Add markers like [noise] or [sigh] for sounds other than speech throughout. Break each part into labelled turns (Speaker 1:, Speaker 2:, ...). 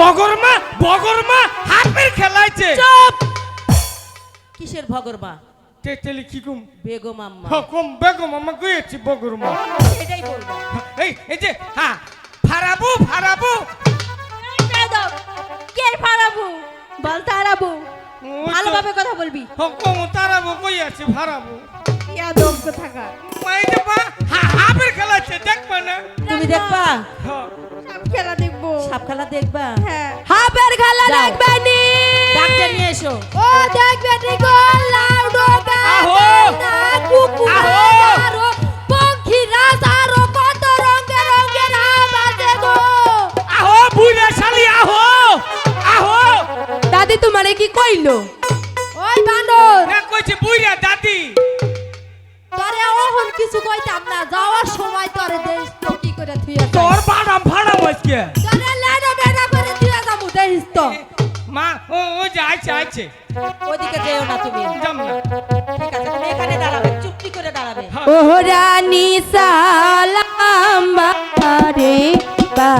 Speaker 1: বগরমা বগরমা হাতের খেলাইছে।
Speaker 2: চুপ! কিসের ভগরমা
Speaker 1: তেতেলি কি কুম
Speaker 2: বেগম আম্মা।
Speaker 1: হকম বেগম আমা গিয়েছি বগরমা?
Speaker 2: এটাই বলব।
Speaker 1: এই এই যে হ্যাঁ ফারাবু ফারাবু।
Speaker 2: কে পারাবো বল তারাবো। ভালোভাবে কথা বলবি।
Speaker 1: হকম তারাবু কই আছে ফারাবু?
Speaker 2: ইয়া দম থাকা
Speaker 1: মাই যে বা হাতের খেলাইছে দেখবা না?
Speaker 2: তুমি দেখবা?
Speaker 1: হ্যাঁ।
Speaker 3: খেলা দেখব।
Speaker 2: সাপ খেলা দেখবা?
Speaker 3: হ্যাঁ।
Speaker 2: হাপের খেলা দেখবে নি ডাক্তার নিয়ে এসো।
Speaker 3: ও দেখবে নি গো লাউডো
Speaker 1: আহো!
Speaker 3: কুকুর
Speaker 1: আহো!
Speaker 3: কত রঙে গো।
Speaker 1: আহো বুইরা শালি আহো। আহো।
Speaker 3: দাদি তোমারে কি কইলো? ওই বানর।
Speaker 1: না কইছে বুইরা দাদি।
Speaker 3: তোরে ওহন কিছু কইতাম না যাওয়ার সময় তোরে দেশ করে থুইয়া
Speaker 1: তোর বাড়া ভাড়া বসকে
Speaker 3: তোরে লেডো বেডা করে থুইয়া যাব দেহিস তো।
Speaker 1: মা ও ও যে আইছে।
Speaker 2: ওদিকে যেও না তুমি।
Speaker 1: যাম না।
Speaker 2: ঠিক আছে তুমি এখানে দাঁড়াবে চুপটি করে দাঁড়াবে।
Speaker 3: ও রানী সালাম বারে বা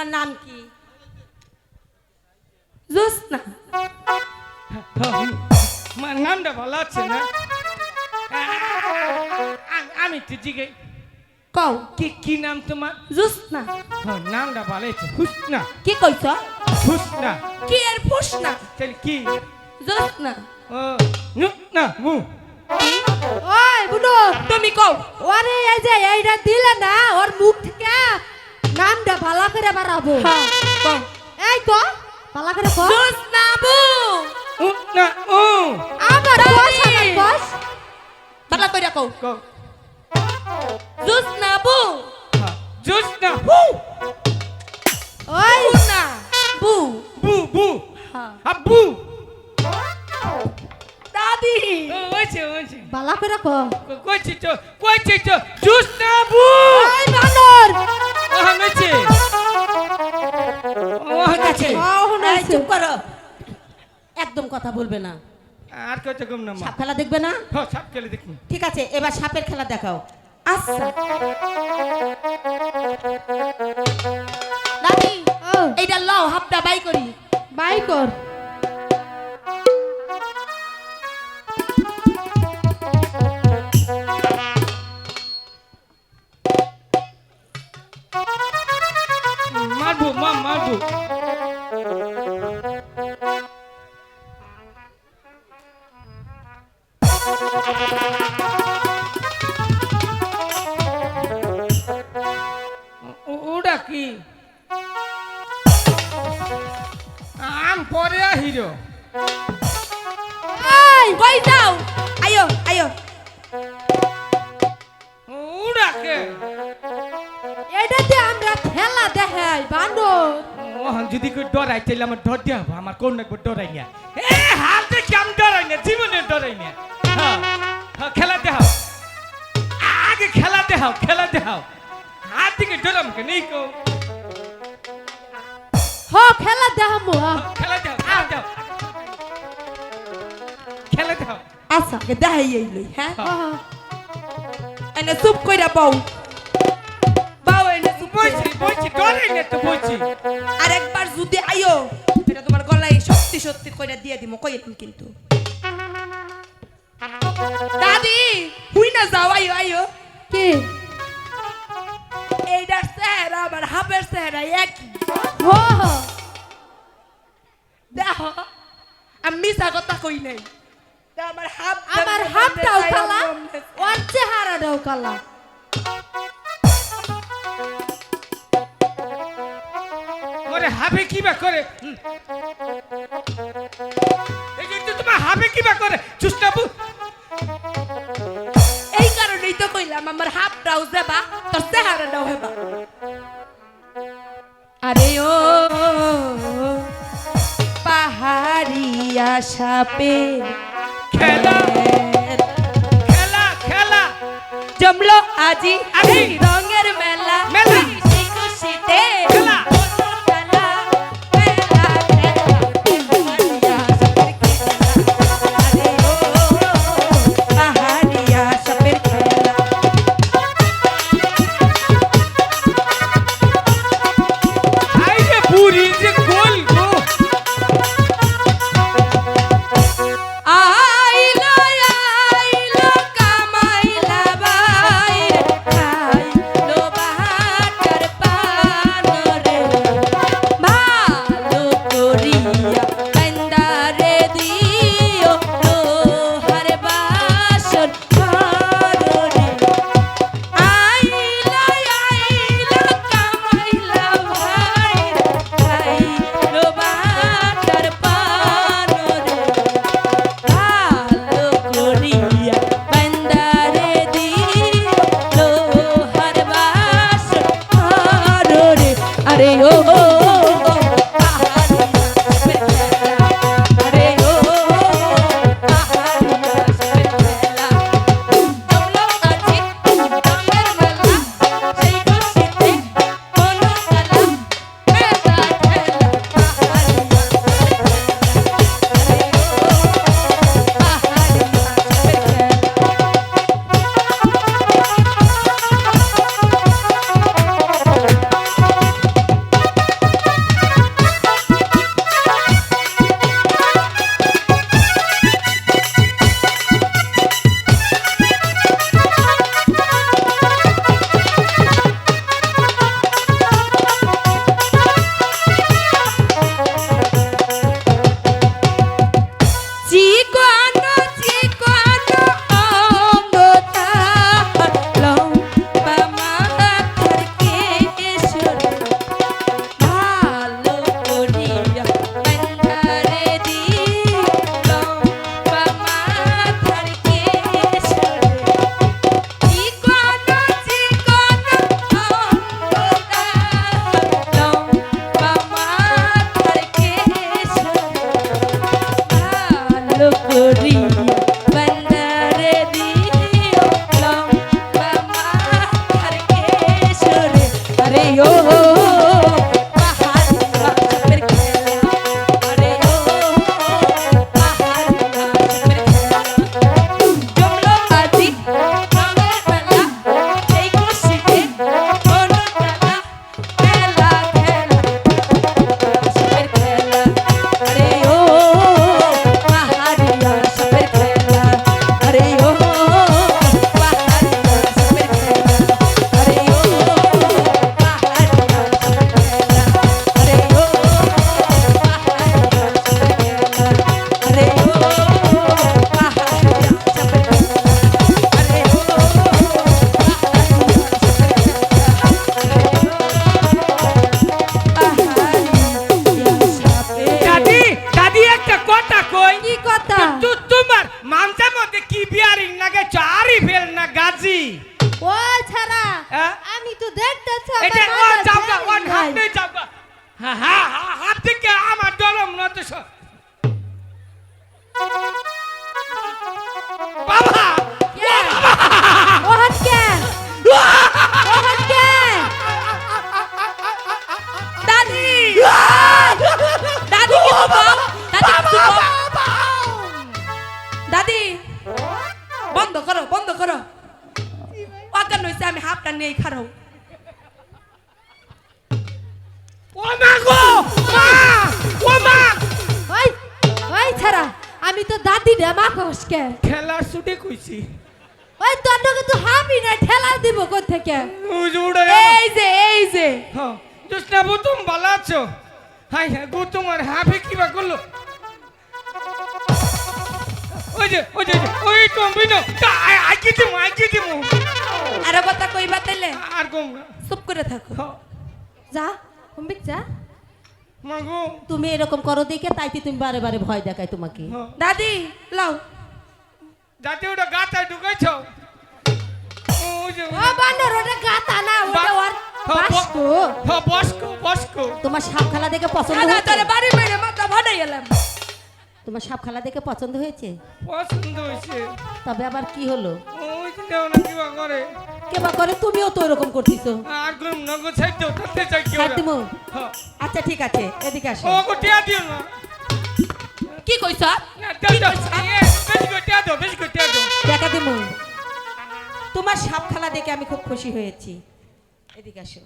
Speaker 2: তোমার নাম কি?
Speaker 3: জোসনা।
Speaker 1: মা নামটা ভালো আছে না? আমি তো জিগে।
Speaker 3: কও।
Speaker 1: কি কি নাম তোমার?
Speaker 3: জোসনা।
Speaker 1: হ্যাঁ, নামটা ভালো আছে। হুসনা।
Speaker 3: কি কইছ?
Speaker 1: হুসনা।
Speaker 3: কি এর ফুসনা?
Speaker 1: তাহলে কি?
Speaker 3: জোসনা।
Speaker 1: ও মু।
Speaker 3: ওই বুনো তুমি কও। ওরে এই যে এইটা দিলে না ওর মুখ করে বাড়াবো
Speaker 4: এই ক পালা করে ক
Speaker 3: জোসনাবু
Speaker 1: উ না উ।
Speaker 4: আবার বস আবার বস।
Speaker 3: বালা কইরা কও।
Speaker 1: কও।
Speaker 3: জোসনাবু
Speaker 1: হ্যাঁ, জুস না হু।
Speaker 4: ওই।
Speaker 3: না বু।
Speaker 1: বু বু।
Speaker 3: হ্যাঁ
Speaker 1: আব্বু
Speaker 3: দাদি।
Speaker 1: ও ওইছে ওইছে।
Speaker 4: পালা করে ক
Speaker 1: কইছি তো কইছি তো জুস না বু।
Speaker 4: ওই বানর।
Speaker 1: ও হমেছে
Speaker 3: আছে। চুপ করো। একদম কথা বলবে না।
Speaker 1: আর কত কম না
Speaker 3: সাপ খেলা দেখবে না?
Speaker 1: হ্যাঁ সাপ খেলে দেখুন।
Speaker 3: ঠিক আছে এবার সাপের খেলা দেখাও। আচ্ছা। দাদি এইটা লও হাফটা বাই করি।
Speaker 4: বাই কর।
Speaker 3: এই কই যাও আয়ো আয়ো
Speaker 1: ওটা কে
Speaker 4: এটাতে আমরা খেলা দেখাই বানর
Speaker 1: ওহন যদি কেউ ডরাই তাহলে আমার ডর দেওয়া হব আমার কোন একবার ডরাই না এ হাতে কেম ডরাই না জীবনে ডরাই না হ্যাঁ হ্যাঁ খেলা দেখাও আগে খেলা দেখাও খেলা দেখাও হাত দিকে ডরাম কে নেই কো
Speaker 4: হ খেলা দেখামু হ।
Speaker 3: আচ্ছা দেখাই এইলই হ্যাঁ। এনে চুপ কইরা বাউ বাউ এনে চুপ
Speaker 1: তো
Speaker 3: একবার যদি আইও এটা তোমার গলায় সত্যি সত্যি কইরা দিয়ে দিমু কইলাম কিন্তু দাদি হুই না যাও আইও আইও
Speaker 4: কি
Speaker 3: এইটার চেহারা আমার হাফের চেহারা একই। দেখো আমি মিশা কথা কই নাই আমার হাফ
Speaker 4: আমার হাতটাও কালা ওর চেহারাটাও কালা
Speaker 1: ওরে হাবে কি বা করে? তোমার হাবে কি বা করে? চুস্তাবু
Speaker 3: এই কারণেই তো কইলাম আমার হাফ ব্রাউজ দেবা তোর চেহারাটাও হেবা। আরে ও পাহাড়িয়া সাপে allí, allí. yo
Speaker 1: লাগাইছ আরি ফেল না গাজি
Speaker 4: ও ছাড়া? আমি তো দেখতেছি
Speaker 1: এটা ও যাওগা
Speaker 4: ঝাল
Speaker 1: হাত
Speaker 4: নাই।
Speaker 1: যাওগা হ্যাঁ হ্যাঁ হাত থেকে আমার ডরম না তো বাবা
Speaker 4: কে? ওহন কে? ওহন কে?
Speaker 3: দাদি [laughs] দাদি কিছু বল দাদি দাদি বন্ধ করো বন্ধ করো। অজ্ঞান হয়েছে আমি হাফটা নিয়ে খারাও
Speaker 1: ও মা গো মা ও মা।
Speaker 4: ওই ওই ছাড়া আমি তো দাদি রে মা কসকে?
Speaker 1: খেলা ছুটি কইছি।
Speaker 4: ওই তোর তো হাবি না ঠেলা দিব কোথা থেকে
Speaker 1: উজ
Speaker 3: এই যে এই যে।
Speaker 1: হ্যাঁ জোসনা বুতুম ভালো আছো? হাই হ্যাঁ গো তোমার হাফে কিবা করল? ওই যে ওই যে ওই টম্বিনো আইকি দিমু আইকি দিমু।
Speaker 3: আরও কথা কইবা তাইলে?
Speaker 1: আর কম না।
Speaker 3: চুপ করে থাকো।
Speaker 4: যা অম্বিক যা।
Speaker 1: মা গো
Speaker 2: তুমি এরকম করো দেখে তাইতে তুমি বারে বারে ভয় দেখায় তোমাকে।
Speaker 3: দাদি লাও।
Speaker 1: যাতে ওটা গাতায় ঢুকাইছ?
Speaker 4: না
Speaker 2: তোমার সাপ খেলা দেখে পছন্দ
Speaker 3: দাদা তোরে বাড়ি মেরে মাথা ভাড়াই গেলাম
Speaker 2: তোমার সাপ খেলা দেখে পছন্দ হয়েছে?
Speaker 1: পছন্দ হয়েছে।
Speaker 2: তবে আবার কি হলো?
Speaker 1: ওই দেও না কিবা করে?
Speaker 2: কেবা করে? তুমিও তো এরকম করতেছো।
Speaker 1: আর চাইতো তাতে চাই কি
Speaker 2: দিমু?
Speaker 1: হ্যাঁ।
Speaker 2: আচ্ছা ঠিক আছে এদিকে আসো।
Speaker 1: ও গো টিয়া দিও না।
Speaker 3: কি কইছ?
Speaker 1: না দাও দাও এ, বেশি করে টিয়া দাও বেশি করে টিয়া দাও।
Speaker 2: দেখা দিমু তোমার সাপ খেলা দেখে আমি খুব খুশি হয়েছি। এদিকে আসো।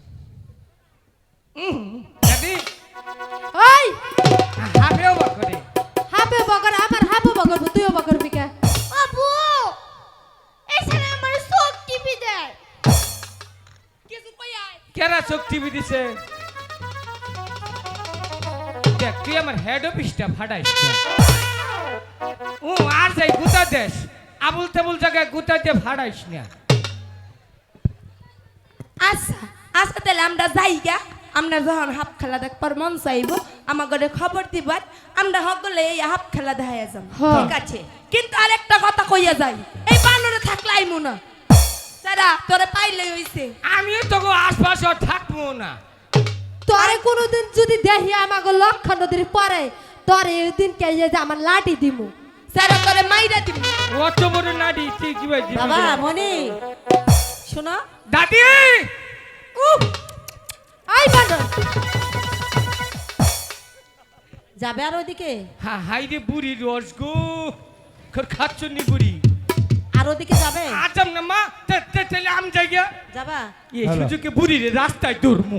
Speaker 1: দাদি দিছে দেখ তুই আমার হেড অফিসটা ফাটাইস। ও আর যাই গুতা দেশ আবুল তাবুল জায়গায় গুতা দিয়ে ফাড়াইস না।
Speaker 3: আচ্ছা আচ্ছা তাহলে আমরা যাই গা। আমরা যখন হাফ খেলা দেখবার মন চাইব আমার ঘরে খবর দিবার আমরা সকলে এই হাফ খেলা দেখাইয়া যাম।
Speaker 4: হ্যাঁ।
Speaker 3: ঠিক আছে? কিন্তু আরেকটা কথা কইয়া যাই এই বানরে থাকলে আইমু না। সারা তোরে পাইলে হইছে।
Speaker 1: আমিও তোকে আশপাশ থাকব না।
Speaker 4: তোরে কোনোদিন যদি দেখি আমাকে লক্ষ নদীর পরে তোরে এই দিন কে যে আমার লাঠি দিমু।
Speaker 3: সারা তোরে মাইরা দিব
Speaker 1: অত বড় নাডি তুই কি ভাই
Speaker 2: বাবা? মনি শোনো।
Speaker 1: দাদি!
Speaker 4: আই বান্দর।
Speaker 2: যাবে আর ওদিকে
Speaker 1: হা হাই রে বুড়ি রস গো। খর খাচ্ছনি বুড়ি?
Speaker 2: আর ওদিকে যাবে?
Speaker 1: আজম না মা তাহলে আম যাই
Speaker 2: যাবা?
Speaker 1: এই সুযোগে বুড়ি রে রাস্তায় দৌড়মু।